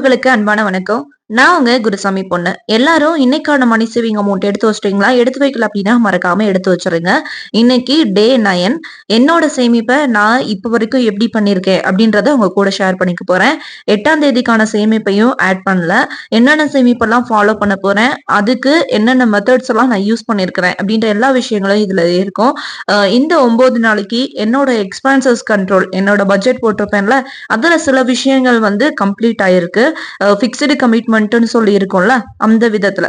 உறவுகளுக்கு அன்பான வணக்கம். நான் உங்க குருசாமி பொண்ணு. எல்லாரும் இன்னைக்கான மணி சேவிங் அமௌண்ட் எடுத்து வச்சிட்டீங்களா? எடுத்து வைக்கல அப்படின்னா மறக்காம எடுத்து வச்சிருங்க. இன்னைக்கு டே நயன் என்னோட சேமிப்பை நான் இப்ப வரைக்கும் எப்படி பண்ணிருக்கேன் அப்படின்றத உங்க கூட ஷேர் பண்ணிக்க போறேன். எட்டாம் தேதிக்கான சேமிப்பையும் ஆட் பண்ணல. என்னென்ன சேமிப்பெல்லாம் ஃபாலோ பண்ண போறேன்? அதுக்கு என்னென்ன மெத்தட்ஸ் எல்லாம் நான் யூஸ் பண்ணிருக்கிறேன் அப்படின்ற எல்லா விஷயங்களும் இதுல இருக்கும். இந்த ஒன்பது நாளைக்கு என்னோட எக்ஸ்பென்சஸ் கண்ட்ரோல் என்னோட பட்ஜெட் போட்டிருப்பேன்ல அதுல சில விஷயங்கள் வந்து கம்ப்ளீட் ஆயிருக்கு. ஃபிக்ஸ்டு கமிட்மெண்ட்னு சொல்லி இருக்கும்ல அந்த விதத்துல.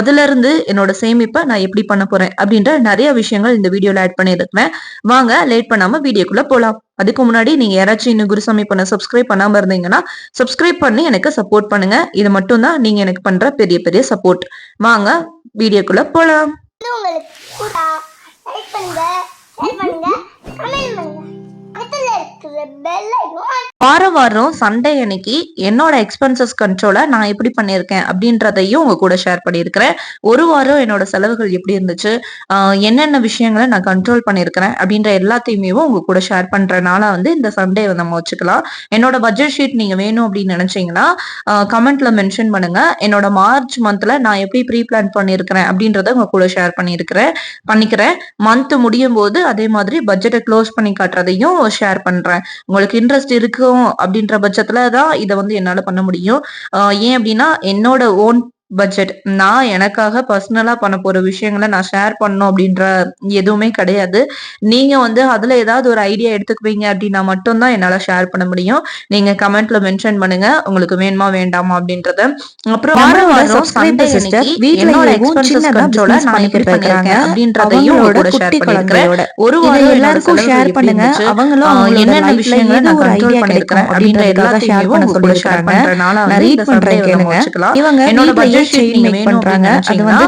அதுல இருந்து என்னோட சேமிப்பை நான் எப்படி பண்ண போறேன் அப்படின்ற நிறைய விஷயங்கள் இந்த வீடியோல ஆட் பண்ணியிருக்கிறேன் வாங்க லேட் பண்ணாம வீடியோக்குள்ள போலாம். அதுக்கு முன்னாடி நீங்க யாராச்சும் இன்னும் குருசாமி பண்ண சப்ஸ்கிரைப் பண்ணாம இருந்தீங்கன்னா சப்ஸ்கிரைப் பண்ணி எனக்கு சப்போர்ட் பண்ணுங்க. இது மட்டும் தான் நீங்க எனக்கு பண்ற பெரிய பெரிய சப்போர்ட் வாங்க வீடியோக்குள்ள போலாம். லைக் பண்ணுங்க ஷேர் பண்ணுங்க கமெண்ட் பண்ணுங்க. பக்கத்துல இருக்கிற பெல் வார வாரம் சண்டே அன்னைக்கு என்னோட எக்ஸ்பென்சஸ் கண்ட்ரோலை நான் எப்படி பண்ணியிருக்கேன் அப்படின்றதையும் உங்க கூட ஷேர் பண்ணியிருக்கிறேன். ஒரு வாரம் என்னோட செலவுகள் எப்படி இருந்துச்சு என்னென்ன விஷயங்களை நான் கண்ட்ரோல் பண்ணியிருக்கிறேன் அப்படின்ற எல்லாத்தையுமே உங்க கூட ஷேர் பண்றனால வந்து இந்த சண்டே நம்ம வச்சுக்கலாம். என்னோட பட்ஜெட் ஷீட் நீங்க வேணும் அப்படின்னு நினைச்சீங்கன்னா கமெண்ட்ல மென்ஷன் பண்ணுங்க. என்னோட மார்ச் மந்த்ல நான் எப்படி ப்ரீ பிளான் பண்ணியிருக்கிறேன் அப்படின்றத உங்க கூட ஷேர் பண்ணியிருக்கிறேன் பண்ணிக்கிறேன். மந்த் முடியும் போது அதே மாதிரி பட்ஜெட்டை க்ளோஸ் பண்ணி காட்டுறதையும் ஷேர் பண்றேன். உங்களுக்கு இன்ட்ரெஸ்ட் இருக்கும் அப்படின்ற பட்சத்துல தான் இதை வந்து என்னால பண்ண முடியும். ஏன் அப்படின்னா என்னோட ஓன் பட்ஜெட் நான் எனக்காக பர்சனலா பண்ண போற விஷயங்களை நான் ஷேர் பண்ணணும் அப்படின்ற எதுவுமே கிடையாது. நீங்க வந்து அதுல ஏதாவது ஒரு ஐடியா எடுத்துக்குவீங்க அப்படின்னா மட்டும்தான் என்னால ஷேர் பண்ண முடியும். நீங்க கமெண்ட்ல மென்ஷன் பண்ணுங்க. உங்களுக்கு வேணுமா வேண்டாமா அப்படின்றத. அப்புறம் அப்படின்றதையும் ஷேர் பண்ணிருக்கிறேன் ஒரு வாரம் எல்லாருக்கும் ஷேர் பண்ணுங்க. அவங்களும் என்னென்ன விஷயங்களை நான் கண்ட்ரோல் கிடைக்கும் அப்படின்ற எல்லாத்தையும் ஷேர். பண்றதுனால நான் இந்த பண்றேன் இவங்க என்னோட பட்ஜெட் ஷீட் வேணும் பண்றாங்க. அது வந்து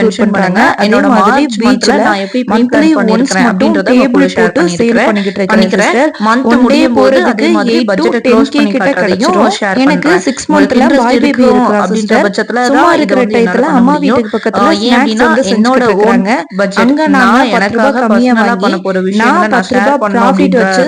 மென்ஷன் பண்ணுங்க பண்றாங்க. என்னோட அதே மாதிரி மந்த்ல நான் எப்படி மட்டும் போட்டு பண்ணிக்கிட்டு இருக்கிறேன். மந்த் போது போறதுக்கு அதே மாதிரி 8 to பட்ஜெட்டை 10K க்ளோஸ் பண்ணி கிட்ட காட்டுறதையும் கிடைச்சிரும். ஷேர் எனக்கு interest boy baby இருக்கும் இருக்கிறா அப்படின்ற. பட்சத்துல சும்மா டயத்துல பண்ண அம்மா வீட்டுக்கு பக்கத்துல அப்படின்னா வந்து என்னோட ஓன் அங்க நான் எனக்காக கம்மியா பண்ண போற விஷயங்களை நான் பத்து ரூபாய் வச்சு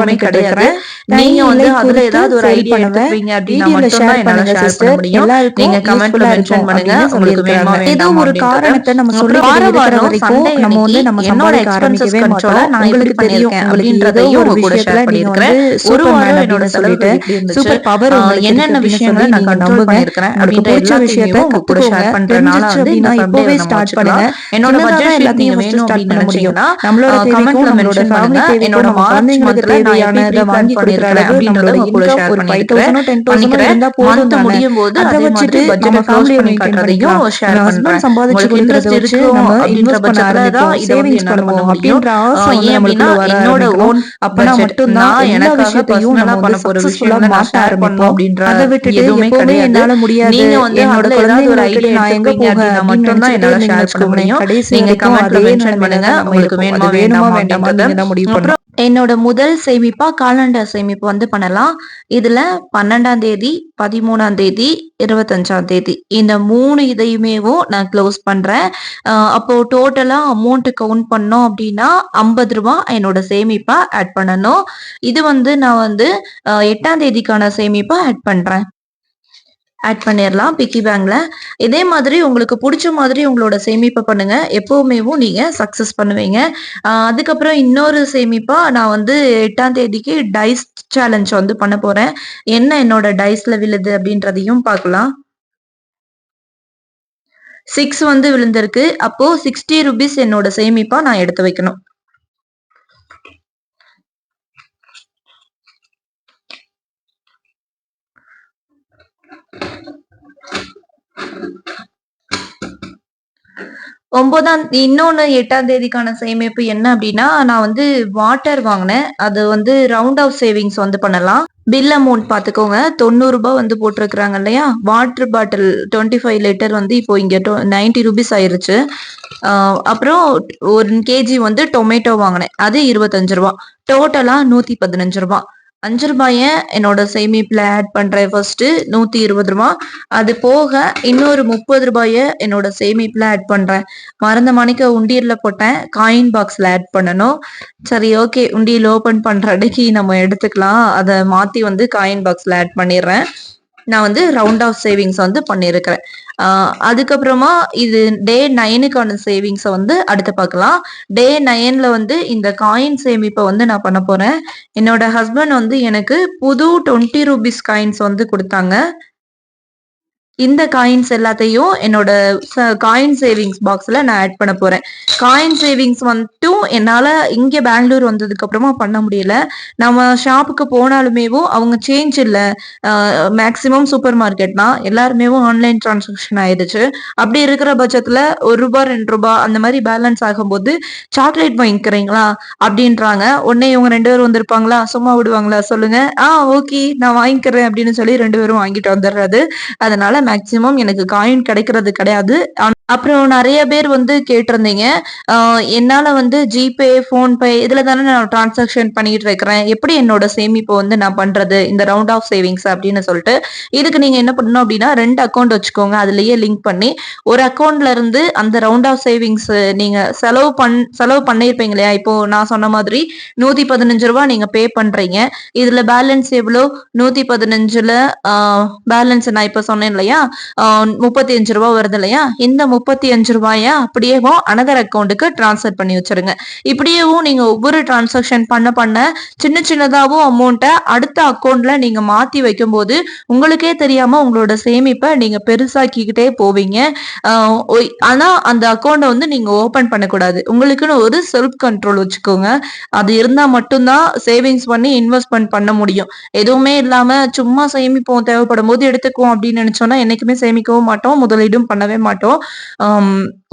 பண்ணிக்கிட்டு கிடையாது இருக்கிறேன். நீங்க வந்து அதுல ஏதாவது ஒரு ஐடியா பண்ணுவேன். வீடியோல பண்ணுங்க ஷேர் sister. பண்ண முடியும் எல்லாருக்கும் நீங்க கமெண்ட்ல மென்ஷன் பண்ணுங்க உங்களுக்கு வேணுமா. ஏதோ ஒரு காரணத்தை நம்ம வாரம் இருக்கிற வரைக்கும் நம்ம வந்து நம்ம என்னோட எக்ஸ்பென்சஸ் கண்ட்ரோல. நான் உங்களுக்கு தெரியும் அப்படின்றதையும் ஒரு கூட ஷேர் பண்ணிருக்கிறேன் ஒரு வாரம் என்னோட சொல்லிட்டு ஆஹ் உங்களுக்கு என்னென்ன விஷயங்களை சொல்லி நான் கண்ட்ரோல். பண்ணிருக்கிறேன் அப்படின்ற எல்லாத்தையுமே விஷயத்தை உங்க கூட. ஷேர் பண்றதுனால வந்து சண்டே இப்பவே வச்சுக்கலாம் பண்ணுங்க. என்னோட பட்ஜெட் எல்லாத்தையும் வேணும் அப்படின்னு பண்ண முடியும். நினைச்சீங்கன்னா நம்மளோட கமெண்ட்ல மென்ஷன் பண்ணுங்க என்னோட மார்ச் மந்த்ல நான் எப்படி வாங்கி பண்ணிருக்கிறேன் அப்படின்றத நம்மளோட உங்க கூட ஷேர் பண்ணிருக்கிறேன் 5,000 10,000 பண்ணிக்கிறேன். முடியும் போது அதை வச்சுட்டு பட்ஜெட்டை க்ளோஸ் பண்ணி காட்டுறதையும். ஷேர் பண்றேன் உங்களுக்கு இன்ட்ரெஸ்ட் இருக்கும் அப்படின்ற பட்சத்துல தான். இதை வந்து என்னால பண்ண முடியும் ஏன் அப்படின்னா என்னோட. ஓன் அப்பனா மட்டும்தான் எனக்காக பர்சனலா பண்ண போற நான் மாத்த ஷேர் ஆரம்பிப்போம். அப்படின்ற அதை விட்டுட்டு எதுவுமே கிடையாது முடியாது, நீங்க வந்து என்னோட அதுல ஏதாவது ஒரு குழந்தைங்களுக்கு ஐடியா எடுத்துப்பீங்க போக அப்படின்னா அப்படின்னு மட்டும் தான் நினைச்சிட்டே என்னால ஷேர் பண்ண முடியும் நீங்க கமெண்ட்ல மென்ஷன் பண்ணுங்க உங்களுக்கு. வேணுமா வேண்டாமா வேண்டாமா முடிவு பண்ணணும். என்னோட முதல் சேமிப்பா காலண்டர் சேமிப்பு வந்து பண்ணலாம். இதுல பன்னெண்டாம் தேதி பதிமூணாம் தேதி இருபத்தஞ்சாம் தேதி. இந்த மூணு இதையுமேவும் நான் க்ளோஸ் பண்றேன். அப்போ டோட்டலா அமௌண்ட் கவுண்ட் பண்ணோம் அப்படின்னா ஐம்பது ரூபா என்னோட சேமிப்பா ஆட் பண்ணணும். இது வந்து நான் வந்து எட்டாம் தேதிக்கான சேமிப்பா ஆட் பண்றேன். ஆட் பண்ணிடலாம் பிக்கி பேங்கில் இதே மாதிரி உங்களுக்கு பிடிச்ச மாதிரி உங்களோட சேமிப்பை பண்ணுங்க. எப்பவுமேவும் நீங்கள் சக்ஸஸ் பண்ணுவீங்க. அதுக்கப்புறம் இன்னொரு சேமிப்பாக நான் வந்து எட்டாம் தேதிக்கு டைஸ் சேலஞ்ச் வந்து பண்ண போகிறேன் என்ன என்னோட டைஸில் விழுது அப்படின்றதையும் பார்க்கலாம். சிக்ஸ் வந்து விழுந்திருக்கு. அப்போ சிக்ஸ்டி ருபீஸ் என்னோட சேமிப்பா நான் எடுத்து வைக்கணும். ஒன்பதாம் இன்னொன்னு எட்டாம் தேதிக்கான சேமிப்பு என்ன அப்படின்னா நான் வந்து வாட்டர் வாங்கினேன். அது வந்து ரவுண்ட் ஆஃப் சேவிங்ஸ் வந்து பண்ணலாம். பில் அமௌண்ட் பார்த்துக்கோங்க. தொண்ணூறு ரூபாய் வந்து போட்டிருக்கிறாங்க இல்லையா? Water bottle twenty five litre வந்து இப்போ இங்கே நைன்டி ருபீஸ் ஆயிருச்சு. அப்புறம் ஒரு கேஜி வந்து டொமேட்டோ வாங்கினேன். அது இருபத்தஞ்சு ரூபா. டோட்டலா நூத்தி பதினஞ்சு ரூபா. அஞ்சு ரூபாயை என்னோட சேமிப்பில் ஆட் பண்ணுறேன் ஃபர்ஸ்ட்டு நூற்றி இருபது ரூபா. அது போக இன்னொரு முப்பது ரூபாயை என்னோட சேமிப்பில் ஆட் பண்ணுறேன் மறந்த மணிக்கு உண்டியலில் போட்டேன். காயின் பாக்ஸில் ஆட் பண்ணணும். சரி ஓகே உண்டியல் ஓப்பன் பண்ணுற அடிக்கி நம்ம எடுத்துக்கலாம். அதை மாற்றி வந்து காயின் பாக்ஸில் ஆட் பண்ணிடுறேன். நான் வந்து ரவுண்ட் ஆஃப் சேவிங்ஸ் வந்து பண்ணியிருக்கிறேன் அதுக்கப்புறமா இது டே நைனுக்கான சேவிங்ஸை வந்து அடுத்து பார்க்கலாம். டே நைன்ல வந்து இந்த காயின் சேமிப்பை வந்து நான் பண்ண போறேன். என்னோட ஹஸ்பண்ட் வந்து எனக்கு புது டுவெண்ட்டி ருபீஸ் காயின்ஸ் வந்து கொடுத்தாங்க. இந்த காயின்ஸ் எல்லாத்தையும் என்னோட காயின் சேவிங்ஸ் பாக்ஸ்ல நான் ஆட் பண்ண போறேன். காயின் சேவிங்ஸ் வந்துட்டும் என்னால இங்க பெங்களூர் வந்ததுக்கு அப்புறமா பண்ண முடியல. நம்ம ஷாப்புக்கு போனாலுமேவும் அவங்க சேஞ்ச் இல்லை. மேக்சிமம் சூப்பர் மார்க்கெட்னா எல்லாருமே ஆன்லைன் டிரான்சாக்ஷன் ஆயிடுச்சு. அப்படி இருக்கிற பட்சத்துல ஒரு ரூபாய் ரெண்டு ரூபாய் அந்த மாதிரி பேலன்ஸ் ஆகும்போது சாக்லேட் வாங்கிக்கிறீங்களா அப்படின்றாங்க. உடனே இவங்க ரெண்டு பேரும் வந்திருப்பாங்களா? சும்மா விடுவாங்களா? சொல்லுங்க. ஆ ஓகே நான் வாங்கிக்கிறேன் அப்படின்னு சொல்லி ரெண்டு பேரும் வாங்கிட்டு வந்துடுறது. அதனால மேக்சிமம் எனக்கு காயின் கிடைக்கிறது கிடையாது. அப்புறம் நிறைய பேர் வந்து கேட்டிருந்தீங்க. என்னால் என்னால வந்து ஜிபே ஃபோன்பே இதுல தானே நான் டிரான்சாக்ஷன் பண்ணிட்டு இருக்கிறேன். எப்படி என்னோட சேமிப்பை வந்து நான் பண்றது? இந்த ரவுண்ட் ஆஃப் சேவிங்ஸ் அப்படின்னு சொல்லிட்டு. இதுக்கு நீங்க என்ன பண்ணணும் அப்படின்னா ரெண்டு அக்கௌண்ட் வச்சுக்கோங்க. அதுலயே லிங்க் பண்ணி ஒரு அக்கௌண்ட்ல இருந்து அந்த ரவுண்ட் ஆஃப் சேவிங்ஸ் நீங்க செலவு பண் செலவு பண்ணிருப்பீங்க இல்லையா? இப்போ நான் சொன்ன மாதிரி நூத்தி பதினஞ்சு ரூபா நீங்க பே பண்றீங்க. இதுல பேலன்ஸ் எவ்வளோ? நூத்தி பதினஞ்சுல பேலன்ஸ் நான் இப்ப சொன்னேன் இல்லையா? முப்பத்தி அஞ்சு ரூபா வருது இல்லையா? இந்த முப்பத்தி அஞ்சு ரூபாயை அப்படியேவும் அனதர் அக்கௌண்ட்டுக்கு டிரான்ஸ்ஃபர் பண்ணி வச்சிருங்க. இப்படியேவும் நீங்க ஒவ்வொரு டிரான்சாக்ஷன் பண்ண பண்ண சின்ன சின்னதாகவும் அமௌண்ட்டை அடுத்த அக்கௌண்ட்ல நீங்க மாத்தி வைக்கும்போது உங்களுக்கே தெரியாம உங்களோட சேமிப்பை நீங்க பெருசாக்கிக்கிட்டே போவீங்க. ஒய்- ஆனா அந்த அக்கௌண்ட்டை வந்து நீங்க ஓபன் பண்ணக்கூடாது. உங்களுக்குன்னு ஒரு செல்ஃப் கண்ட்ரோல் வச்சுக்கோங்க. அது இருந்தா மட்டும்தான் சேவிங்ஸ் பண்ணி இன்வெஸ்ட்மெண்ட் பண்ண முடியும். எதுவுமே இல்லாம சும்மா சேமிப்போம் தேவைப்படும் போது எடுத்துக்குவோம் அப்படின்னு நினைச்சோம்னா என்னைக்குமே சேமிக்கவும் மாட்டோம் முதலீடும் பண்ணவே மாட்டோம்.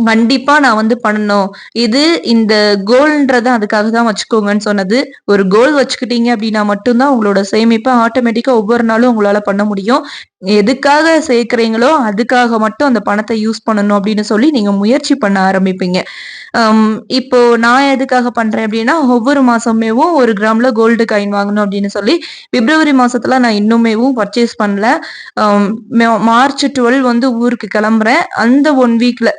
கண்டிப்பா நான் வந்து பண்ணணும். இது இந்த கோல்ன்றத அதுக்காக தான் வச்சுக்கோங்கன்னு சொன்னது. ஒரு கோல் வச்சுக்கிட்டீங்க அப்படின்னா மட்டும்தான் உங்களோட சேமிப்பை ஆட்டோமேட்டிக்கா ஒவ்வொரு நாளும் உங்களால பண்ண முடியும். எதுக்காக சேர்க்கிறீங்களோ அதுக்காக மட்டும் அந்த பணத்தை யூஸ் பண்ணணும் அப்படின்னு சொல்லி நீங்க முயற்சி பண்ண ஆரம்பிப்பீங்க. இப்போ நான் எதுக்காக பண்றேன் அப்படின்னா ஒவ்வொரு மாசமேவும் ஒரு கிராம்ல கோல்டு காயின் வாங்கணும் அப்படின்னு சொல்லி பிப்ரவரி மாசத்துல நான் இன்னுமேவும் பர்ச்சேஸ் பண்ணல. மார்ச் டுவெல் வந்து ஊருக்கு கிளம்புறேன். அந்த ஒன் வீக்ல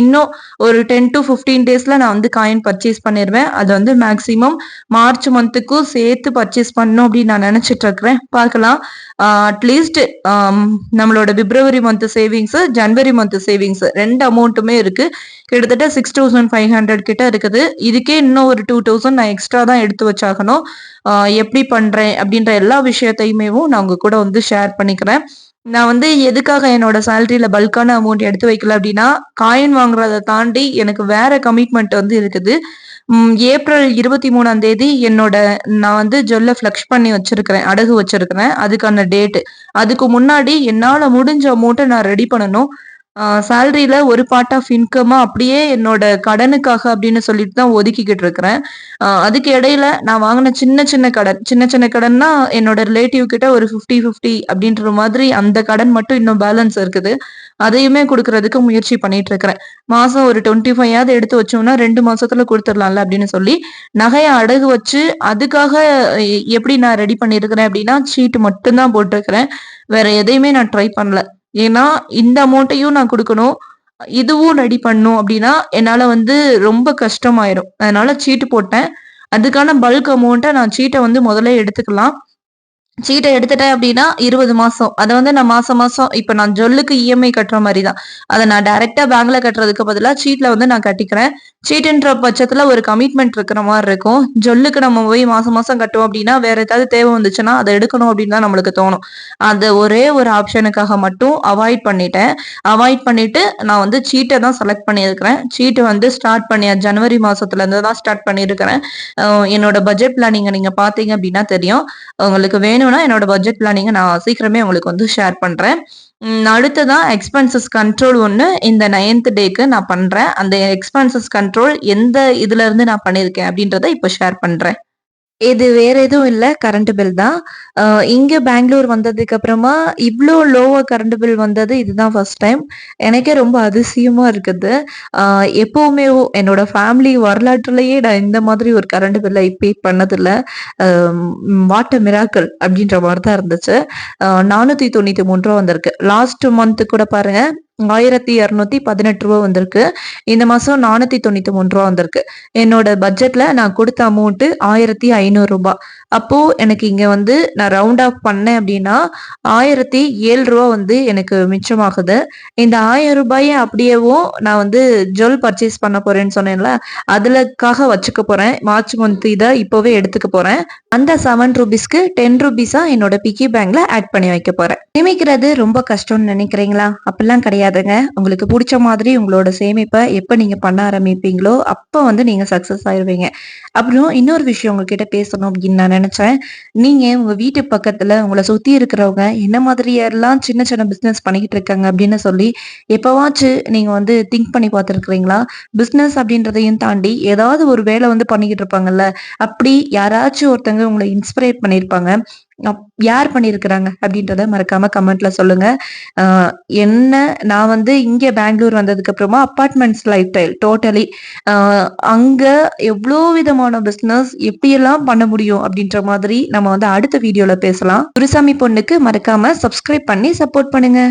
இன்னும் ஒரு டென் டு ஃபிஃப்டீன் டேஸ்ல நான் வந்து காயின் பர்ச்சேஸ் பண்ணிடுவேன் அது வந்து மேக்சிமம் மார்ச் மந்த்துக்கும் சேர்த்து பர்ச்சேஸ் பண்ணணும் அப்படின்னு நான் நினைச்சிட்டு இருக்கிறேன். பார்க்கலாம். அட்லீஸ்ட் um, நம்மளோட February month savings January month savings ரெண்டு அமௌண்ட்டுமே இருக்கு. கிட்டத்தட்ட சிக்ஸ் தௌசண்ட் ஃபைவ் ஹண்ட்ரட் கிட்ட இருக்குது. இதுக்கே இன்னும் ஒரு டூ தௌசண்ட் நான் எக்ஸ்ட்ரா தான் எடுத்து வச்சாகணும். எப்படி பண்றேன் அப்படின்ற எல்லா விஷயத்தையுமேவும் நான் உங்க கூட வந்து ஷேர் பண்ணிக்கிறேன். நான் வந்து எதுக்காக என்னோட சேலரியில பல்கான அமௌண்ட் எடுத்து வைக்கல அப்படின்னா காயின் வாங்குறதை தாண்டி எனக்கு வேற கமிட்மெண்ட் வந்து இருக்குது. ஏப்ரல் இருபத்தி மூணாம் தேதி என்னோட நான் வந்து ஜொல்ல ஃபிளக்ஸ் பண்ணி வச்சிருக்கிறேன் அடகு வச்சிருக்கிறேன் அதுக்கான டேட்டு அதுக்கு முன்னாடி என்னால முடிஞ்ச அமௌண்ட்டை நான் ரெடி பண்ணணும். சேலரியில ஒரு பார்ட் ஆஃப் இன்கமா அப்படியே என்னோட கடனுக்காக அப்படின்னு சொல்லிட்டு தான் ஒதுக்கிக்கிட்டு இருக்கிறேன். அதுக்கு இடையில நான் வாங்கின சின்ன சின்ன கடன் சின்ன சின்ன கடன்னா என்னோட ரிலேட்டிவ் கிட்ட ஒரு 50 50 அப்படின்ற மாதிரி அந்த கடன் மட்டும் இன்னும் பேலன்ஸ் இருக்குது. அதையுமே கொடுக்கறதுக்கு முயற்சி பண்ணிட்டு இருக்கிறேன். மாசம் ஒரு டுவெண்ட்டி ஃபைவ் எடுத்து வச்சோம்னா ரெண்டு மாசத்துல கொடுத்துடலாம்ல அப்படின்னு சொல்லி நகையை அடகு வச்சு அதுக்காக எப்படி நான் ரெடி பண்ணியிருக்கிறேன் அப்படின்னா சீட்டு மட்டும்தான் போட்டிருக்கிறேன். வேற எதையுமே நான் ட்ரை பண்ணல. ஏன்னா இந்த அமௌண்ட்டையும் நான் கொடுக்கணும். இதுவும் ரெடி பண்ணும் அப்படின்னா என்னால் வந்து ரொம்ப கஷ்டமாயிரும். அதனால சீட்டு போட்டேன். அதுக்கான பல்க் அமௌண்ட்டை நான் சீட்டை வந்து முதல்ல எடுத்துக்கலாம். சீட்டை எடுத்துட்டேன் அப்படின்னா இருபது மாசம். அதை வந்து நான் மாசம் மாசம் இப்ப நான் ஜொல்லுக்கு இஎம்ஐ கட்டுற மாதிரி தான் அதை நான் டைரக்டா பேங்க்ல கட்டுறதுக்கு பதிலாக சீட்ல வந்து நான் கட்டிக்கிறேன். சீட்டுன்ற பட்சத்துல ஒரு கமிட்மெண்ட் இருக்கிற மாதிரி இருக்கும். ஜொல்லுக்கு நம்ம போய் மாசம் மாசம் கட்டுவோம் அப்படின்னா வேற ஏதாவது தேவை வந்துச்சுன்னா அதை எடுக்கணும் அப்படின்னு தான் நம்மளுக்கு தோணும். அந்த ஒரே ஒரு ஆப்ஷனுக்காக மட்டும் அவாய்ட் பண்ணிட்டேன். அவாய்ட் பண்ணிட்டு நான் வந்து சீட்டை தான் செலக்ட் பண்ணியிருக்கிறேன். சீட்டு வந்து ஸ்டார்ட் பண்ணி ஜனவரி மாசத்துல இருந்து தான் ஸ்டார்ட் பண்ணியிருக்கிறேன். என்னோட பட்ஜெட் பிளானிங்கை நீங்க பாத்தீங்க அப்படின்னா தெரியும். உங்களுக்கு வேணும்னா என்னோட பட்ஜெட் பிளானிங்கை நான் சீக்கிரமே உங்களுக்கு வந்து ஷேர் பண்ணுறேன் அடுத்ததான் எக்ஸ்பென்சஸ் கண்ட்ரோல் ஒன்று இந்த நைன்த் டேக்கு நான் பண்ணுறேன் அந்த எக்ஸ்பென்சஸ் கண்ட்ரோல் எந்த இதுலேருந்து நான் பண்ணியிருக்கேன் அப்படின்றத இப்போ ஷேர் பண்ணுறேன் இது வேற எதுவும் இல்ல கரண்ட் பில் தான். இங்கே இங்க பெங்களூர் வந்ததுக்கு அப்புறமா இவ்வளோ லோவா கரண்ட் பில் வந்தது இதுதான் ஃபர்ஸ்ட் டைம் எனக்கே ரொம்ப அதிசயமா இருக்குது. எப்போவுமே எப்பவுமே என்னோட ஃபேமிலி வரலாற்றுலயே நான் இந்த மாதிரி ஒரு கரண்ட் பில்லை இப்போ பண்ணதில்ல. வாட்ட மிராக்கள் அப்படின்ற மாதிரி தான் இருந்துச்சு. நானூத்தி தொண்ணூத்தி மூணு ரூபா வந்திருக்கு. லாஸ்ட் மந்த் கூட பாருங்க ஆயிரத்தி இரநூத்தி பதினெட்டு ரூபா வந்திருக்கு. இந்த மாசம் நானூத்தி தொண்ணூத்தி மூணு ரூபா வந்திருக்கு. என்னோட பட்ஜெட்ல நான் கொடுத்த அமௌண்ட் ஆயிரத்தி ஐநூறு ரூபாய் அப்போ எனக்கு இங்க வந்து நான் ரவுண்ட் ஆஃப் பண்ணேன் அப்படின்னா ஆயிரத்தி ஏழு ரூபா வந்து எனக்கு மிச்சமாகுது. இந்த ஆயிரம் ரூபாயை அப்படியேவும் நான் வந்து ஜுவல் பர்ச்சேஸ் பண்ண போறேன்னு சொன்னேன்ல அதுலக்காக வச்சுக்க போறேன். மார்ச் மந்த் இதை இப்போவே எடுத்துக்க போறேன். அந்த செவன் ருபீஸ்க்கு டென் ருபீஸா என்னோட பிக்கி பேங்க்ல ஆட் பண்ணி வைக்க போறேன். சேமிக்கிறது ரொம்ப கஷ்டம்னு நினைக்கிறீங்களா? அப்படிலாம் கிடையாதுங்க. உங்களுக்கு பிடிச்ச மாதிரி உங்களோட சேமிப்பை எப்போ நீங்கள் பண்ண ஆரம்பிப்பீங்களோ அப்போ வந்து நீங்கள் சக்சஸ் ஆயிடுவீங்க அப்புறம் இன்னொரு விஷயம் உங்ககிட்ட பேசணும் அப்படின்னு நான் நினச்சேன். நீங்கள் உங்கள் வீட்டு பக்கத்தில் உங்களை சுற்றி இருக்கிறவங்க என்ன மாதிரியெல்லாம் சின்ன சின்ன பிஸ்னஸ் பண்ணிக்கிட்டு இருக்காங்க அப்படின்னு சொல்லி எப்போவாச்சும் நீங்கள் வந்து திங்க் பண்ணி பார்த்துருக்குறீங்களா? பிஸ்னஸ் அப்படின்றதையும் தாண்டி ஏதாவது ஒரு வேலை வந்து பண்ணிக்கிட்டு இருப்பாங்கல்ல. அப்படி யாராச்சும் ஒருத்தங்க உங்களை இன்ஸ்பிரேட் பண்ணியிருப்பாங்க. யார் பண்ணியிருக்கிறாங்க அப்படின்றத மறக்காம கமெண்ட்ல சொல்லுங்க. என்ன நான் வந்து இங்க பெங்களூர் வந்ததுக்கு அப்புறமா அப்பார்ட்மெண்ட்ஸ் லைஃப் ஸ்டைல் டோட்டலி அங்க எவ்வளோ விதமான பிஸ்னஸ் எப்படியெல்லாம் பண்ண முடியும் அப்படின்ற மாதிரி நம்ம வந்து அடுத்த வீடியோல பேசலாம். குருசாமி பொண்ணுக்கு மறக்காம சப்ஸ்கிரைப் பண்ணி சப்போர்ட் பண்ணுங்க.